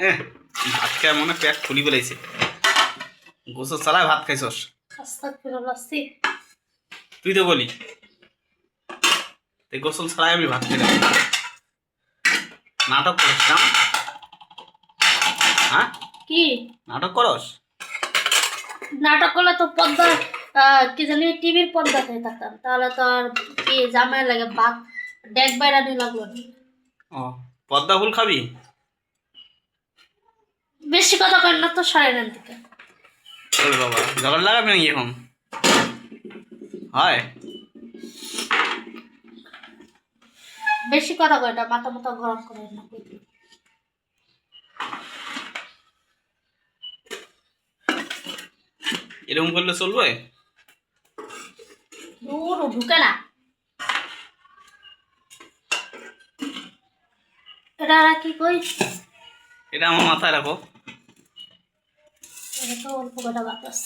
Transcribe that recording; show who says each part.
Speaker 1: এহ, ভাত খায় মনে পেট ফুলি বেলাইছে গোসল চালায় ভাত খাইছস? তুই তো বলি। গোসল ছাড়াই আমি ভাত খেলাম। নাটক করস না? হ্যাঁ?
Speaker 2: কি?
Speaker 1: নাটক করস?
Speaker 2: নাটক করলে তো পর্দা আহ, কি জানি টিভির পর্দাতে থাকতাম। তাহলে তো আর কি জামাই লাগে ভাত ডেক বাইরানি লাগল।
Speaker 1: ও পদ্মা ফুল খাবি?
Speaker 2: বেশি কথা কেন না তো সাড়ে নেন থেকে
Speaker 1: ওরে বাবা জগাড় লাগাবি নাকি এখন? হয়?
Speaker 2: বেশি কথা কয় না মাথা মাথা গরম করে না।
Speaker 1: এরকম করলে চলবে?
Speaker 2: দূর ঢুকে না। এটা কি কই?
Speaker 1: এটা আমার মাথায় রাখো।
Speaker 2: তো অল্প কটা বাতাস